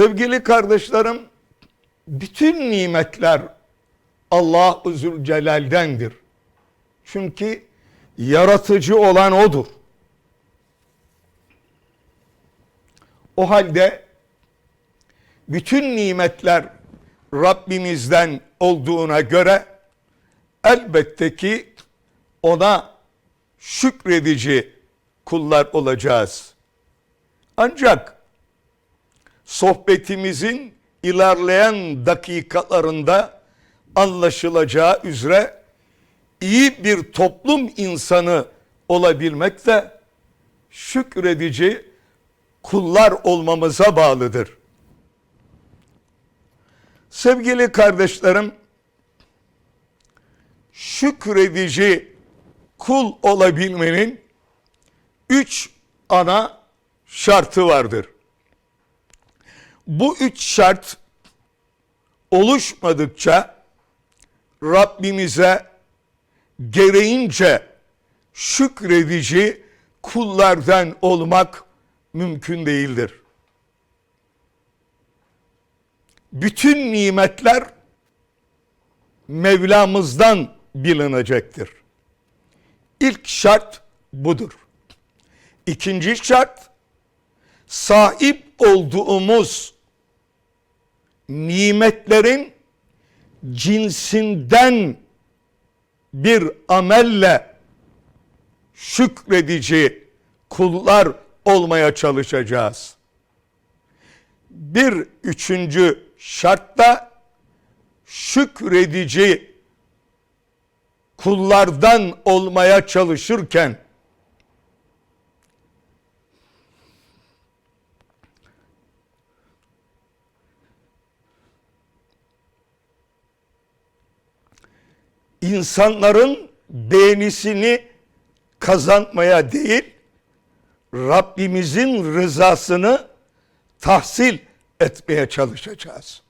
Sevgili kardeşlerim, bütün nimetler Allah-u Zülcelal'dendir. Çünkü yaratıcı olan O'dur. O halde bütün nimetler Rabbimizden olduğuna göre elbette ki ona şükredici kullar olacağız. Ancak sohbetimizin ilerleyen dakikalarında anlaşılacağı üzere iyi bir toplum insanı olabilmek de şükredici kullar olmamıza bağlıdır. Sevgili kardeşlerim, şükredici kul olabilmenin üç ana şartı vardır. Bu üç şart oluşmadıkça Rabbimize gereğince şükredici kullardan olmak mümkün değildir. Bütün nimetler Mevlamızdan bilinecektir. İlk şart budur. İkinci şart sahip olduğumuz nimetlerin cinsinden bir amelle şükredici kullar olmaya çalışacağız. Bir üçüncü şartta şükredici kullardan olmaya çalışırken insanların beğenisini kazanmaya değil, Rabbimizin rızasını tahsil etmeye çalışacağız.